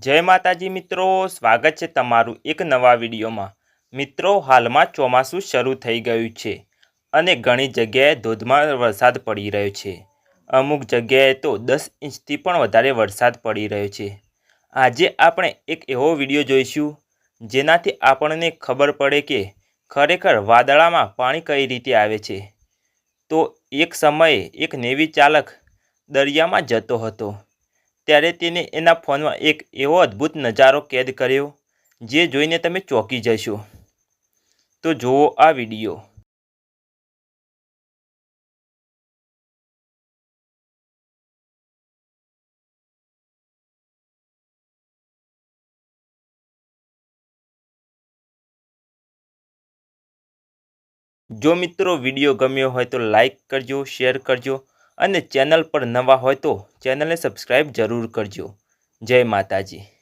જય માતાજી મિત્રો, સ્વાગત છે તમારું એક નવા વિડીયોમાં. મિત્રો, હાલમાં ચોમાસું શરૂ થઈ ગયું છે અને ઘણી જગ્યાએ ધોધમાર વરસાદ પડી રહ્યો છે. અમુક જગ્યાએ તો દસ ઇંચથી પણ વધારે વરસાદ પડી રહ્યો છે. આજે આપણે એક એવો વીડિયો જોઈશું, જેનાથી આપણને ખબર પડે કે ખરેખર વાદળામાં પાણી કઈ રીતે આવે છે. તો એક સમયે એક નેવી ચાલક દરિયામાં જતો હતો. ત્યારે તેને એના ફોનમાં એક એવો અદ્ભુત નજારો કેદ કર્યો, જે જોઈને તમે ચોંકી જશો. તો જુઓ આ વીડિયો. જો મિત્રો વીડિયો ગમ્યો હોય તો લાઈક કરજો, શેર કરજો અને ચેનલ પર નવા હોય તો ચેનલને સબસ્ક્રાઈબ જરૂર કરજો. જય માતાજી.